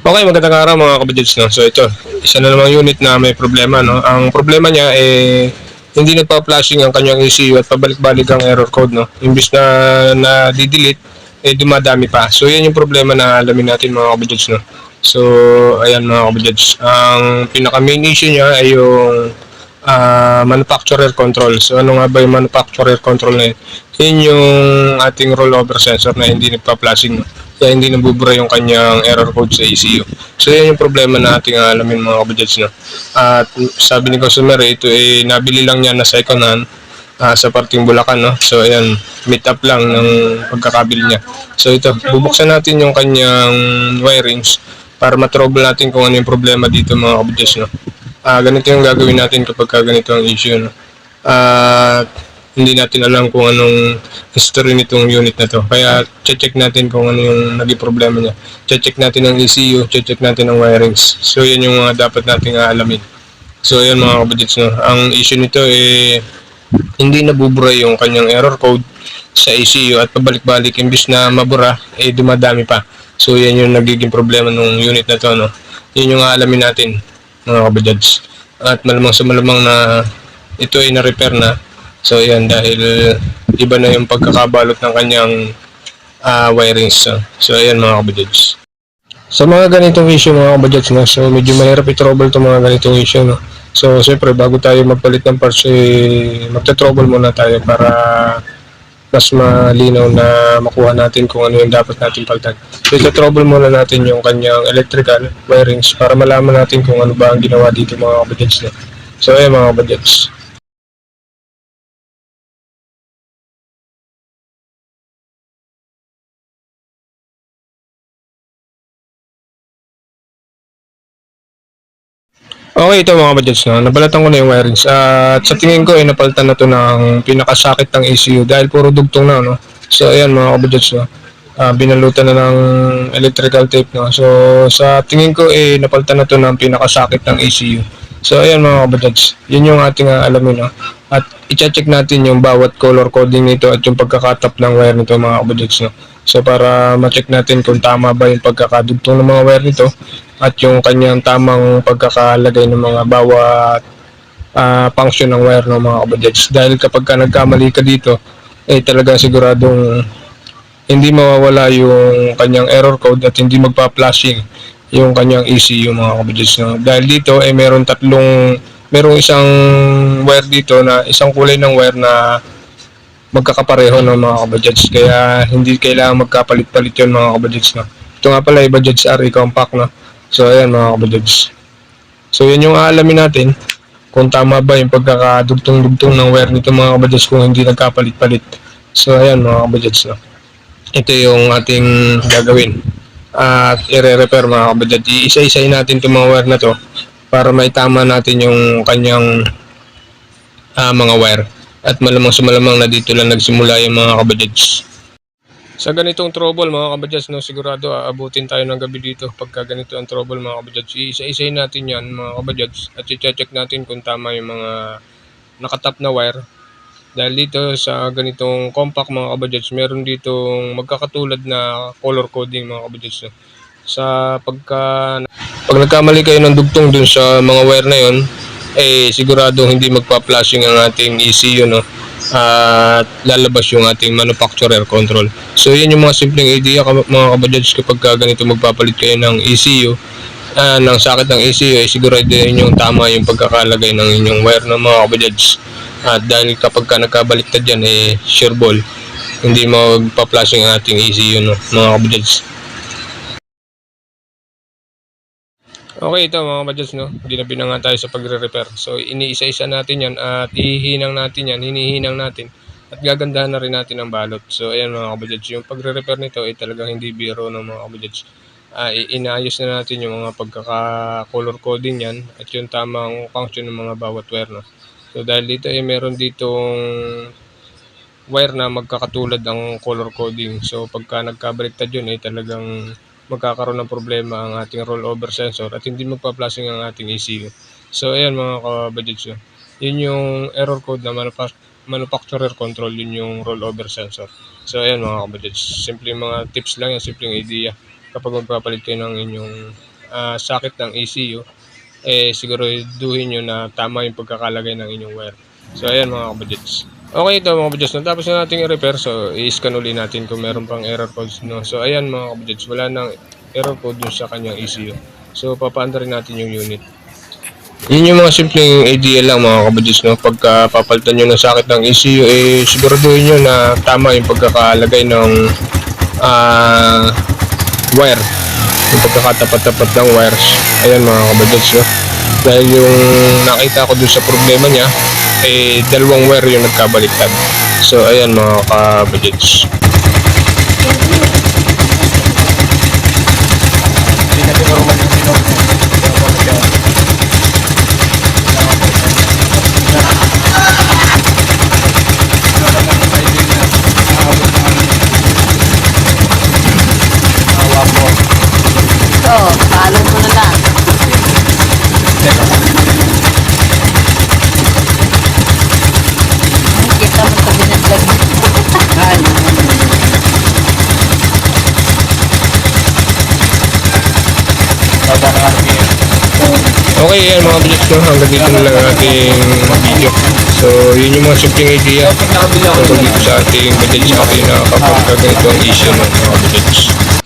Okay, magandang araw mga kabadyads, no? So ito, isa na namang unit na may problema, no? Ang problema niya, eh, hindi nagpa-flashing ang kanyang ECU at pabalik-balik ang error code, no? Imbis na na-delete, eh, dumadami pa. So yan yung problema na alamin natin mga kabadyads, no? So, ayan mga kabadyads. Ang pinaka-main issue niya ay yung ah, manufacturer control. So ano nga ba yung manufacturer control na yun? Yun yung ating rollover sensor na hindi nagpa-flashing, kaya hindi nabubura yung kanyang error code sa ECU. So yan yung problema na ating alamin mga kabadyads. No? At sabi ni customer, ito eh nabili lang niya na second hand ah, sa parting Bulacan. No? So ayan, meet up lang ng pagkakabili niya. So ito, bubuksan natin yung kanyang wirings para matrouble natin kung ano yung problema dito mga kabadyads. No? Ah, ganito yung gagawin natin kapag ka ganito ang issue. No? At hindi natin alam kung anong history nitong unit na to. Kaya check natin kung ano yung naging problema niya. Check natin ang ECU, check natin ang wirings. So yan yung mga dapat nating aalamin. So yan mga kabadits, no? ang issue nito eh hindi nabubura yung kanyang error code sa ECU at pabalik-balik imbis na mabura eh dumadami pa. So yan yung nagiging problema ng unit na to. No? Yun yung aalamin natin mga kabadits. At malamang sa malamang na ito ay na-repair na So yan dahil iba na yung pagkakabalot ng kanyang ah, wirings. So, so mga kabadyads. Sa mga ganitong issue mga kabadyads, no? so medyo mahirap i-trouble itong mga ganitong issue. No? So siyempre bago tayo magpalit ng parts, eh, magta-trouble muna tayo para mas malinaw na makuha natin kung ano yung dapat natin palitan. So ito-trouble muna natin yung kanyang electrical wirings para malaman natin kung ano ba ang ginawa dito mga kabadyads. No? So ayan mga kabadyads. Okay, ito mga budgets no. Nabalatan ko na yung wirings. At sa tingin ko, eh, napalitan na to ng pinakasakit ng ECU dahil puro dugtong na, no. So, ayan mga budgets no. Ah, binalutan na ng electrical tape, no. So, sa tingin ko, eh, napalitan na to ng pinakasakit ng ECU. So, ayan mga budgets. Yun yung ating ah, alamin, no. At i-check natin yung bawat color coding nito at yung pagkakatap ng wire nito mga budgets, no. So, para ma-check natin kung tama ba yung pagkakadugtong ng mga wire nito at yung kanyang tamang pagkakalagay ng mga bawat ah, function ng wire ng mga kabadyads. Dahil kapag ka nagkamali ka dito, eh talaga siguradong hindi mawawala yung kanyang error code at hindi magpa-flashing yung kanyang ECU mga kabadyads. No? Dahil dito, eh meron tatlong, merong isang wire dito na isang kulay ng wire na magkakapareho ng mga kabadyads. Kaya hindi kailangan magkapalit-palit yun mga kabadyads. No? Ito nga pala, Bajaj RE Compact. No? So, ayan mga kabadyads. So, yan yung aalamin natin kung tama ba yung pagkakadugtong-dugtong ng wire nito mga kabadyads kung hindi nagkapalit-palit. So, ayan mga kabadyads. No? Ito yung ating gagawin. At i-repair mga kabadyads. Iisa-isayin natin itong mga wire na to para maitama natin yung kanyang ah, mga wire. At malamang sa malamang na dito lang nagsimula yung mga kabadyads. Sa ganitong trouble mga kabadyads, no, sigurado aabutin tayo ng gabi dito pagka ganito ang trouble mga kabadyads. Isa-isayin natin yan mga kabadyads at i-check natin kung tama yung mga nakatap na wire. Dahil dito sa ganitong compact mga kabadyads, meron ditong magkakatulad na color coding mga kabadyads. No. Sa pagka pag nagkamali kayo ng dugtong dun sa mga wire na yon, eh siguradong hindi magpa-flashing ang ating ECU no at lalabas yung ating manufacturer control. So yan yung mga simpleng idea mga kabadyads kapag ka ganito magpapalit kayo ng ECU ah, ng sakit ng ECU ay sigurado yung tama yung pagkakalagay ng inyong wire ng mga kabadyads. At dahil kapag ka nagkabaliktad yan eh sure ball hindi magpa-flashing ang ating ECU no mga kabadyads. Okay, ito mga kabadyas, no? Ginabi na nga tayo sa pagre-repair. So, iniisa-isa natin yan at ihinang natin yan, hinihinang natin. At gagandahan na rin natin ang balot. So, ayan mga kabadyas, yung pagre-repair nito ay talagang hindi biro ng mga kabadyas. Ah, i- inaayos na natin yung mga pagkaka-color coding yan at yung tamang function ng mga bawat wire, no? So, dahil dito ay meron ditong wire na magkakatulad ang color coding. So, pagka nagkabaliktad yun, ay talagang magkakaroon ng problema ang ating rollover sensor at hindi magpa-flashing ang ating ECU. So, ayan mga kabadyads. no. Yun yung error code na manufa- manufacturer control, yun yung rollover sensor. So, ayan mga kabadyads. Simple mga tips lang yan, simpleng idea kapag magpapalit kayo ng inyong ah, sakit ng ECU, eh siguraduhin nyo na tama yung pagkakalagay ng inyong wire. So ayan mga kabudgets. Okay ito mga kabudgets, natapos na natin i-repair so i-scan uli natin kung meron pang error codes. No? So ayan mga kabudgets, wala nang error code dun sa kanyang ECU. So papaanda rin natin yung unit. Yun yung mga simpleng idea lang mga kabudgets. No? Pagka papalitan nyo ng sakit ng ECU, eh siguraduhin nyo na tama yung pagkakalagay ng ah wire yung pagkakatapat-tapat ng wires ayan mga kabadets no? dahil yung nakita ko dun sa problema niya eh dalawang wire yung nagkabaliktad. So ayan mga kabadets Hindi na siguro malinaw. Ito, palo mo na lang. Ay, kita mo sa binaglag. Ay, okay yan mga kabadets no? hanggang dito na lang ang ating video. So yun yung mga simpleng idea. Tungkol dito sa ating budget sa akin na kapag ganito ang issue ng mga kabadets